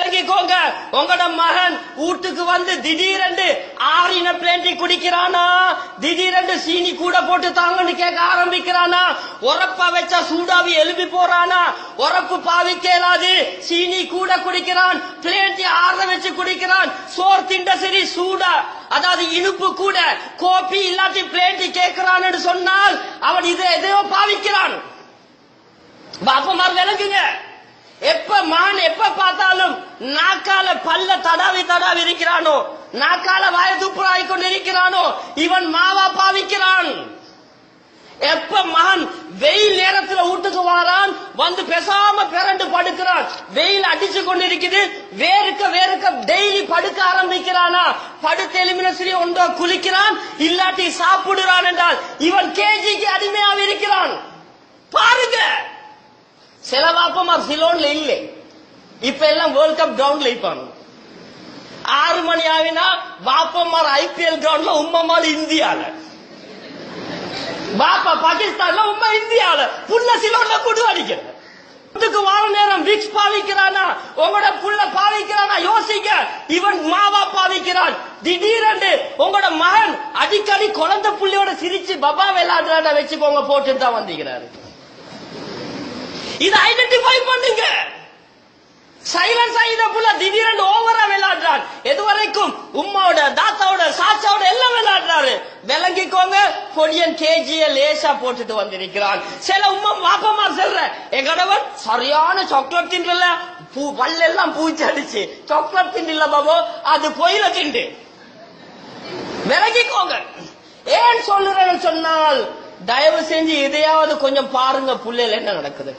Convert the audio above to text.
விளங்கிக்கோங்க உங்களோட மகன் வீட்டுக்கு வந்து திடீரென்று ஆறின பிளேண்டி குடிக்கிறானா? திடீரென்று சீனி கூட போட்டு தாங்கன்னு கேட்க ஆரம்பிக்கிறானா? உரப்பா வச்சா சூடாவி எழுப்பி போறானா? உரப்பு பாவி கேளாது சீனி கூட குடிக்கிறான். பிளேண்டி ஆற வச்சு குடிக்கிறான். சோர் திண்ட சரி சூடா. அதாவது இனிப்பு கூட. கோப்பி இல்லாட்டி பிளேண்டி கேட்கிறான்னு சொன்னால் அவன் இதை எதையோ பாவிக்கிறான். பாப்பமார் விளங்குங்க. எப்ப மான் எப்ப நாக்கால பல்ல தடாவி தடாவி இருக்கிறானோ? நாக்கால வாய துப்புராய் கொண்டு இருக்கிறானோ இவன் மாவா பாவிக்கிறான். எப்ப மகன் வெயில் நேரத்துல வீட்டுக்கு வாரான் வந்து பேசாம பிறண்டு படுக்கிறான். வெயில் அடிச்சு கொண்டு இருக்குது வேறுக்க வேறுக்க டெய்லி படுக்க ஆரம்பிக்கிறானா? படுத்து எலிமினசரி ஒன்றோ குளிக்கிறான் இல்லாட்டி சாப்பிடுறான் என்றால் இவன் கேஜிக்கு அடிமையாக இருக்கிறான். பாருங்க. சில வாப்பமார் சிலோன்ல இல்லை. இப்ப எல்லாம் வேர்ல்ட் கப் கிரவுண்ட்ல இப்ப ஆறு மணி ஆகினா பாப்பம்மார் ஐபிஎல் கிரவுண்ட்ல உம்மம்மாள் இந்தியால. பாப்பா பாகிஸ்தான்ல உம்மா இந்தியால. புள்ள சிலோன்ல குடு அடிக்கிற இதுக்கு வார நேரம் விக்ஸ் பாவிக்கிறானா? உங்களோட புள்ள பாவிக்கிறானா? யோசிக்க இவன் மாவா பாவிக்கிறான். திடீரென்று உங்களோட மகன் அடிக்கடி குழந்தை புள்ளியோட சிரிச்சு பபா விளையாடுறான வச்சுக்கோங்க போட்டு தான் வந்திருக்கிறாரு. இதை ஐடென்டிஃபை பண்ணுங்க. விளங்கிக்கோங்க பொடியன் கேஜிய லேசா போட்டுட்டு வந்திருக்கிறான். சில உமா வாப்பமா சொல்ற. எங்கடவன் சரியான சாக்லேட் தின்றல. பூ பல்லெல்லாம் பூச்சி அடிச்சு சாக்லேட் தின்றில்ல பாபு. அது பொயில திண்டு. விளங்கிக்கோங்க ஏன் சொல்லுறேன்னு சொன்னால் தயவு செஞ்சு இதையாவது கொஞ்சம் பாருங்க புள்ளையில என்ன நடக்குது.